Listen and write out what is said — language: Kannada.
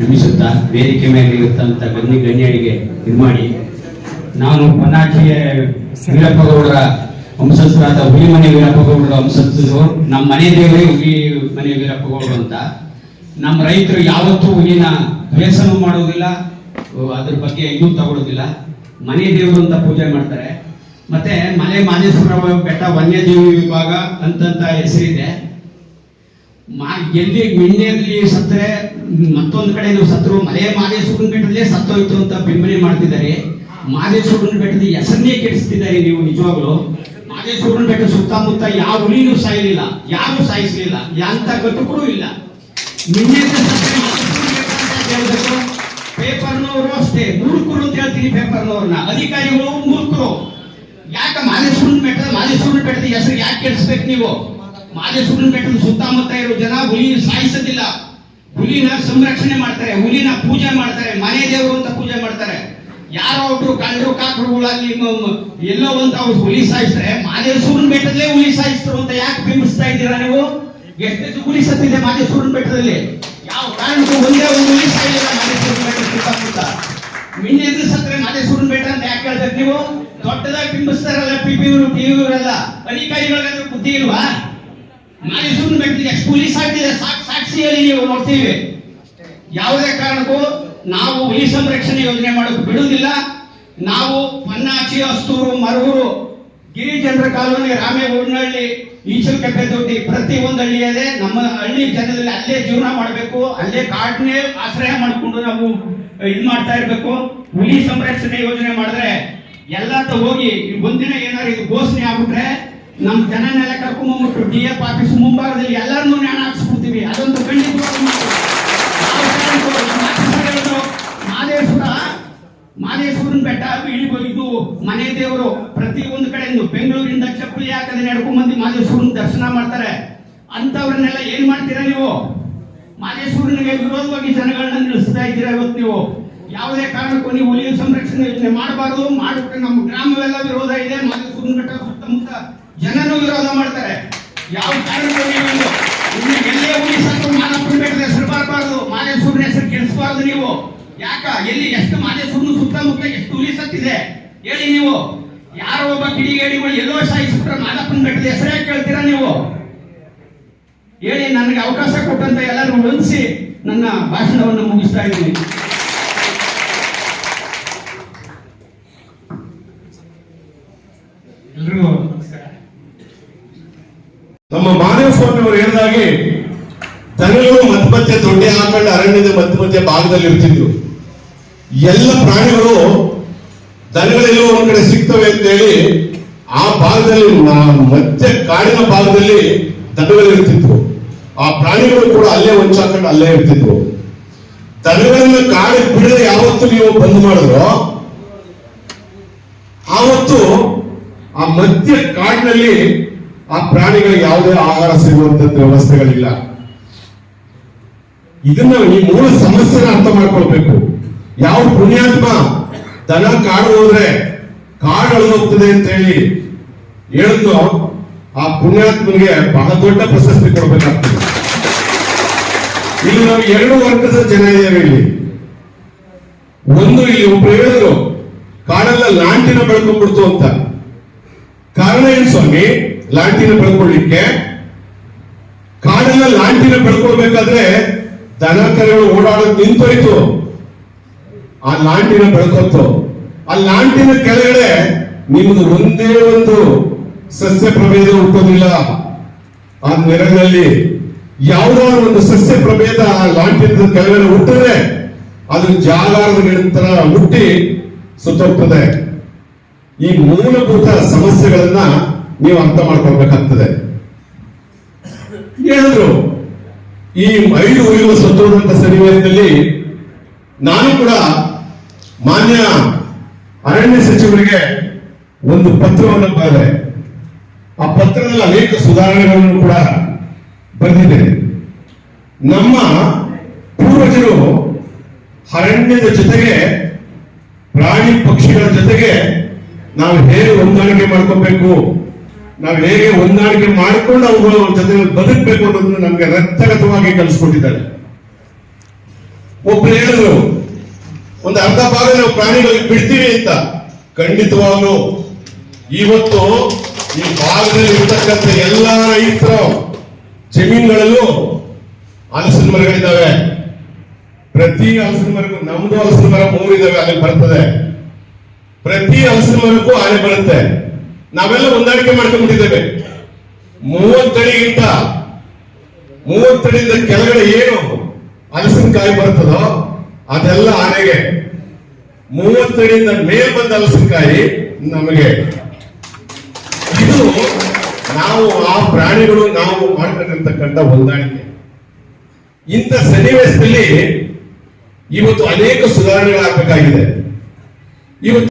ನಮಿಸುತ್ತಾ ವೇದಿಕೆ ಮೇಲೆ ಇರುತ್ತಂತ ಗಣ್ಯ ಗಣ್ಯರಿಗೆ ಇದು ಮಾಡಿ. ನಾನು ಪನ್ನಾಚಿಯ ವೀರಪ್ಪಗೌಡರ ವಂಶಸ್ಥರಾದ ಹುಲಿಮನೆ ವೀರಪ್ಪಗೌಡರ ವಂಶಸ್ಥರು. ನಮ್ಮ ಮನೆ ದೇವರೇ ಹುಲಿ ಮನೆ ವೀರಪ್ಪಗೌಡರು ಅಂತ. ನಮ್ಮ ರೈತರು ಯಾವತ್ತೂ ಹುಲಿನ ಬೇಸನ ಮಾಡೋದಿಲ್ಲ ಅದ್ರ ಬಗ್ಗೆ ಇನ್ನೂ ತಗೊಳ್ಳೋದಿಲ್ಲ ಮನೆ ದೇವರು ಅಂತ ಪೂಜೆ ಮಾಡ್ತಾರೆ. ಮತ್ತೆ ಮಲೆ ಮಾದೇಶ್ವರ ಬೆಟ್ಟ ವನ್ಯಜೀವಿ ವಿಭಾಗ ಅಂತಂತ ಹೆಸರಿದೆ. ಮಾ, ಎಲ್ಲಿ ಮಿನ್ನೆಯಲ್ಲಿ ಸತ್ತರೆ, ಮತ್ತೊಂದು ಕಡೆ ನೀವು ಸತ್ರು ಮಲೆ ಮಾದೇಶ್ವರನ ಬೆಟ್ಟದಲ್ಲೇ ಸತ್ತೋಯ್ತು ಅಂತ ಬಿಂಬನೆ ಮಾಡ್ತಿದ್ದಾರೆ. ಮಾದೇಶ್ವರನ ಬೆಟ್ಟದ ಹೆಸರನ್ನೇ ಕೆಡಿಸ್ತಿದ್ದಾರೆ ನೀವು ನಿಜವಾಗ್ಲು. ಮಾದೇಶ್ವರನ ಬೆಟ್ಟ ಸುತ್ತಮುತ್ತ ಯಾವ ಹುಲಿನೂ ಸಾಯಲಿಲ್ಲ, ಯಾರು ಸಾಯಿಸಲಿಲ್ಲ ಅಂತ ಕೂಡ ಇಲ್ಲ. ಪೇಪರ್ನವರು ಅಷ್ಟೇ, ಮೂರ್ಖರು ಅಂತ ಹೇಳ್ತೀನಿ ಪೇಪರ್ನವ್ರನ್ನ. ಅಧಿಕಾರಿಗಳು ಮೂರ್ಖರು. ಯಾಕೆ ಮಾದೇಶ್ವರನ ಬೆಟ್ಟ ಮಾದೇಶ್ವರನ ಬೆಟ್ಟದ ಹೆಸರು ಯಾಕೆ ಕೆಡಿಸ್ಬೇಕು ನೀವು? ಮಾದೇಶ್ವರನ ಬೆಟ್ಟದ ಸುತ್ತಮುತ್ತ ಇರೋ ಜನ ಹುಲಿ ಸಾಯಿಸೋದಿಲ್ಲ. ಹುಲಿನ ಸಂರಕ್ಷಣೆ ಮಾಡ್ತಾರೆ, ಹುಲಿನ ಪೂಜೆ ಮಾಡ್ತಾರೆ, ಮನೆ ದೇವರು ಅಂತ ಪೂಜೆ ಮಾಡ್ತಾರೆ. ಯಾರೋ ಒಬ್ರು ಕಂಡ್ರು ಕಾಕರುಗಳಲ್ಲಿ ಎಲ್ಲೋ ಅಂತ ಅವ್ರು ಹುಲಿ ಸಾಯಿಸ್ತಾರೆ ಮಾದೇಶ್ವರನ ಬೆಟ್ಟದಲ್ಲೇ ಹುಲಿ ಸಾಯಿಸ್ತರು ಅಂತ ಯಾಕೆ ಬಿಂಬಿಸ್ತಾ ಇದ್ದೀರಾ ನೀವು? ಎಷ್ಟು ಹುಲಿ ಸತ್ತಿದೆ ಮಾದೇಶ್ವರನ ಬೆಟ್ಟದಲ್ಲಿ ಯಾವ ಕಾರಣಕ್ಕೂ ಒಂದೇ ಒಂದು ಹುಲಿ ಸಾಯಿಲ್ಲ ಮಾದೇಶ್ವರನ ಬೆಟ್ಟ ಸುತ್ತಮುತ್ತ. ಸತ್ತರೆ ಮಾದೆ ಮಾದೇಶ್ವರನ ಬೆಟ್ಟ ಅಂತ ಯಾಕೆ ಕೇಳ್ತಾರೆ ನೀವು? ದೊಡ್ಡದಾಗಿ ಬಿಂಬಿಸ್ತಾರಲ್ಲ, ಪಿ ಪಿ, ಇವರು, ಪಿ, ಇವರೆಲ್ಲ. ಅಧಿಕಾರಿಗಳಿಗಾದ್ರೂ ಬುದ್ಧಿ ಇಲ್ವಾ? ಮಾದೇಶ್ವರನ ಸುಮ್ಮನೆ ಎಷ್ಟು ಪೊಲೀಸ್ ಆಗ್ತಿದೆ ಸಾಕ್ ಸಾಕ್ಷಿ ಹೇಳಿ ನೀವು ನೋಡ್ತೀವಿ. ಯಾವುದೇ ಕಾರಣಕ್ಕೂ ನಾವು ಹುಲಿ ಸಂರಕ್ಷಣೆ ಯೋಜನೆ ಮಾಡೋಕೆ ಬಿಡುವುದಿಲ್ಲ. ನಾವು ಪನ್ನಾಚಿ ಅಸ್ತೂರು ಮರೂರು ಗಿರಿಜನರ ಕಾಲೋನಿ ರಾಮೇಗೌಡನಹಳ್ಳಿ ಈಚಲಕೆಪ್ಪೆ ದೊಡ್ಡಿ ಪ್ರತಿ ಒಂದು ಹಳ್ಳಿಯಲ್ಲೇ ನಮ್ಮ ಹಳ್ಳಿ ಜನದಲ್ಲಿ ಅಲ್ಲೇ ಜೀವನ ಮಾಡಬೇಕು. ಅಲ್ಲೇ ಕಾಡನ್ನೇ ಆಶ್ರಯ ಮಾಡಿಕೊಂಡು ನಾವು ಇದು ಮಾಡ್ತಾ ಇರಬೇಕು. ಹುಲಿ ಸಂರಕ್ಷಣೆ ಯೋಜನೆ ಮಾಡಿದ್ರೆ ಎಲ್ಲ ಹೋಗಿ ಒಂದಿನ ಏನಾದ್ರು ಇದು ಘೋಷಣೆ ಆಗ್ಬಿಟ್ರೆ ನಮ್ಮ ಜನನೆಲ್ಲ ಕರ್ಕೊಂಬಂದ್ಬಿಟ್ಟು ಡಿ ಎಫ್ ಆಫೀಸ್ ಮುಂಭಾಗದಲ್ಲಿ ಎಲ್ಲರನ್ನೂ ನ್ಯಾಣ ಹಾಕ್ಸ್ಬಿಡ್ತೀವಿ. ಅದೊಂದು ಮಾದೇಶ್ವರ, ಮಾದೇಶ್ವರನ ಬೆಟ್ಟ ಇಳಿಬೋ ಇದು ಮನೆ ದೇವರು ಪ್ರತಿ ಒಂದು ಕಡೆಯಿಂದ ಬೆಂಗಳೂರಿಂದ ಚಪ್ಪಲಿ ಹಾಕದೆ ನಡ್ಕೊಂಡ್ ಬಂದು ಮಾದೇಶ್ವರನ ದರ್ಶನ ಮಾಡ್ತಾರೆ. ಅಂತವ್ರನ್ನೆಲ್ಲ ಏನ್ ಮಾಡ್ತೀರಾ ನೀವು? ಮಾದೇಶ್ವರನಿಗೆ ವಿರೋಧವಾಗಿ ಜನಗಳನ್ನ ನಿಲ್ಲಿಸ್ತಾ ಇದ್ದೀರಾ ಇವತ್ತು ನೀವು? ಯಾವುದೇ ಕಾರಣಕ್ಕೂ ನೀವು ಹುಲಿ ಸಂರಕ್ಷಣೆ ಯೋಜನೆ ಮಾಡಬಾರ್ದು. ಮಾಡಿಬಿಟ್ರೆ ನಮ್ಮ ಗ್ರಾಮವೆಲ್ಲ ವಿರೋಧ ಇದೆ. ಮಾದೇಶ್ವರನ ಸುಂದರಘಟ್ಟ ಸುತ್ತಮುತ್ತ ಜನರು ವಿರೋಧ ಮಾಡ್ತಾರೆ. ಯಾವ ಕಾರಣಕ್ಕೂ ನೀವು ಎಲ್ಲೇ ಹುಲಿ ಸತ್ತು ಮಾದಪ್ಪನ ಬೆಟ್ಟದ ಹೆಸರು ಬರಬಾರ್ದು. ಮಾದೇಶ್ವರನ ಹೆಸರು ಕೆಡಿಸಬಾರ್ದು ನೀವು. ಯಾಕ? ಎಲ್ಲಿ ಎಷ್ಟು ಮಾದೇಶ್ವರನ ಸುತ್ತಮುತ್ತ ಎಷ್ಟು ಹುಲಿ ಸತ್ತಿದೆ? ಹೇಳಿ ನೀವು. ಯಾರೋ ಒಬ್ಬ ಕಿಡಿಗೇಡಿಗಳು ಎಲ್ಲೋ ಸಾಯಿಸ್ಬಿಟ್ರೆ ಮಾದಪ್ಪನ ಬೆಟ್ಟದ ಹೆಸರೇ ಕೇಳ್ತೀರಾ ನೀವು? ಹೇಳಿ, ನನಗೆ ಅವಕಾಶ ಕೊಟ್ಟಂತ ಎಲ್ಲರೂ ಹೊಂದಿಸಿ ನನ್ನ ಭಾಷಣವನ್ನು ಮುಗಿಸ್ತಾ ಇದ್ದೀನಿ. ನಮ್ಮ ಮಾನವ ಸ್ವಾಮಿ ಅವರು ಹೇಳಿದಾಗೆ ದನಗಳು ಮಧ್ಯೆ ದೊಡ್ಡ ಹಾಕೊಂಡು ಅರಣ್ಯದ ಮಧ್ಯೆ ಭಾಗದಲ್ಲಿ ಇರ್ತಿದ್ರು. ಎಲ್ಲ ಪ್ರಾಣಿಗಳು ದನಗಳೆಲ್ಲೋ ಒಂದ್ ಕಡೆ ಸಿಗ್ತವೆ ಅಂತ ಹೇಳಿ, ಆ ಭಾಗದಲ್ಲಿ ಮತ್ತೆ ಕಾಡಿನ ಭಾಗದಲ್ಲಿ ದನಗಳು ಇರ್ತಿದ್ವು. ಆ ಪ್ರಾಣಿಗಳು ಕೂಡ ಅಲ್ಲೇ ಹೊಂಚಾಕೊಂಡು ಅಲ್ಲೇ ಇರ್ತಿದ್ವು. ದನಗಳನ್ನ ಕಾಡಿಗೆ ಬಿಡದೆ ಯಾವತ್ತು ನೀವು ಬಂದ್ ಮಾಡಿದ್ರೋ, ಆವತ್ತು ಆ ಮಧ್ಯ ಕಾಡಿನಲ್ಲಿ ಆ ಪ್ರಾಣಿಗಳಿಗೆ ಯಾವುದೇ ಆಹಾರ ಸಿಗುವಂತ ವ್ಯವಸ್ಥೆಗಳಿಲ್ಲ. ಇದನ್ನ ಈ ಮೂಲ ಸಮಸ್ಯೆನ ಅರ್ಥ ಮಾಡ್ಕೊಳ್ಬೇಕು. ಯಾವ ಪುಣ್ಯಾತ್ಮ ದನ ಕಾಡು ಹೋದ್ರೆ ಕಾಡು ಅಳಿದೋಗ್ತದೆ ಅಂತ ಹೇಳಿ ಹೇಳಿದ್ದು ಆ ಪುಣ್ಯಾತ್ಮನಿಗೆ ಬಹಳ ದೊಡ್ಡ ಪ್ರಶಸ್ತಿ ಕೊಡ್ಬೇಕಾಗ್ತದೆ. ಇಲ್ಲಿ ನಾವು ಎರಡು ವರ್ಗದ ಜನ ಇದ್ದೇವೆ ಇಲ್ಲಿ. ಒಂದು ಇಲ್ಲಿ ಒಬ್ರು ಹೇಳಿದ್ರು, ಕಾಡೆಲ್ಲ ಲಾಂಟಿನ ಬೆಳ್ಕೊಂಡ್ಬಿಡ್ತು ಅಂತ. ಕಾರಣ ಏನ್ ಸ್ವಾಮಿ? ಲಾಂಟಿನ ಬೆಳ್ಕೊಳ್ಳಿಕ್ಕೆ ಕಾಡಿನ ಲಾಂಟಿನ ಬೆಳ್ಕೊಳ್ಬೇಕಾದ್ರೆ ದನ ಕರೆಗಳು ಓಡಾಡೋದು ನಿಂತೋಯ್ತು. ಆ ಲಾಂಟಿನ ಬೆಳ್ಕೊತ್ತು. ಆ ಲಾಂಟಿನ ಕೆಳಗಡೆ ನಿಮ್ದು ಒಂದೇ ಒಂದು ಸಸ್ಯ ಪ್ರಭೇದ ಹುಟ್ಟೋದಿಲ್ಲ. ಆ ನೆರಳಿನಲ್ಲಿ ಯಾವ್ದಾದ್ರು ಒಂದು ಸಸ್ಯ ಪ್ರಭೇದ ಆ ಲಾಂಟಿನ ಕೆಳಗಡೆ ಹುಟ್ಟಿದ್ರೆ ಅದು ಜಾಲಾರದ ಗಿಡದ ತರ ಹುಟ್ಟಿ ಸುತ್ತೋಗ್ತದೆ ಈ ಮೂಲಭೂತ ಸಮಸ್ಯೆಗಳನ್ನ ನೀವು ಅರ್ಥ ಮಾಡ್ಕೊಳ್ಬೇಕಾಗ್ತದೆ. ಹೇಳಿದ್ರು, ಈ ಐದು ಉಳಿಯುವ ಸತ್ರದಂತ ಸನ್ನಿವೇಶದಲ್ಲಿ ನಾನು ಕೂಡ ಮಾನ್ಯ ಅರಣ್ಯ ಸಚಿವರಿಗೆ ಒಂದು ಪತ್ರವನ್ನು ಬರೆದೆ. ಆ ಪತ್ರದಲ್ಲಿ ಅನೇಕ ಸುಧಾರಣೆಗಳನ್ನು ಕೂಡ ಬರೆದಿದ್ದೇನೆ ನಮ್ಮ ಪೂರ್ವಜರು ಅರಣ್ಯದ ಜೊತೆಗೆ ಪ್ರಾಣಿ ಪಕ್ಷಿಗಳ ಜೊತೆಗೆ ನಾವು ಹೇಗೆ ಹೊಂದಾಣಿಕೆ ಮಾಡ್ಕೋಬೇಕು? ನಾವು ಹೇಗೆ ಹೊಂದಾಣಿಕೆ ಮಾಡಿಕೊಂಡು ಅವುಗಳ ಜೊತೆ ಬದುಕಬೇಕು ಅನ್ನೋದನ್ನು ನಮಗೆ ರಕ್ತಗತವಾಗಿ ಕಲಿಸ್ಕೊಟ್ಟಿದ್ದಾರೆ. ಒಬ್ರು ಹೇಳಿದ್ರು, ಒಂದು ಅರ್ಧ ಭಾಗ ನಾವು ಪ್ರಾಣಿಗಳಿಗೆ ಬಿಡ್ತೀವಿ ಅಂತ. ಖಂಡಿತವಾಗ್ಲು, ಇವತ್ತು ಈ ಭಾಗದಲ್ಲಿ ಇರ್ತಕ್ಕಂಥ ಎಲ್ಲ ರೈತರ ಜಮೀನುಗಳಲ್ಲೂ ಹಲಸಿನ ಮರಗಳಿದ್ದಾವೆ ಪ್ರತಿ ಹಲಸಿನ ಮರಕ್ಕೂ, ನಮ್ದು ಹಲಸಿನ ಮರ ಮೂರಿದಾವೆ ಅಲ್ಲಿ ಬರ್ತದೆ. ಪ್ರತಿ ಹಲಸಿನ ಮರಕ್ಕೂ ಆನೆ ಬರುತ್ತೆ. ನಾವೆಲ್ಲ ಹೊಂದಾಣಿಕೆ ಮಾಡ್ಕೊಂಡ್ಬಿಟ್ಟಿದ್ದೇವೆ. ಮೂವತ್ತಡಿಗಿಂತ ಮೂವತ್ತಡಿಯಿಂದ ಕೆಳಗಡೆ ಏನು ಹಲಸಿನಕಾಯಿ ಬರ್ತದೋ ಅದೆಲ್ಲ ಆನೆಗೆ. ಮೂವತ್ತಡಿಯಿಂದ ಮೇಲ್ ಬಂದ ಹಲಸಿನಕಾಯಿ ನಮಗೆ. ಇದು ನಾವು ಆ ಪ್ರಾಣಿಗಳು ನಾವು ಮಾಡ್ಕೊಂಡಿರ್ತಕ್ಕಂಥ ಹೊಂದಾಣಿಕೆ. ಇಂಥ ಸನ್ನಿವೇಶದಲ್ಲಿ ಇವತ್ತು ಅನೇಕ ಸುಧಾರಣೆಗಳಾಗಬೇಕಾಗಿದೆ. ಇವತ್ತು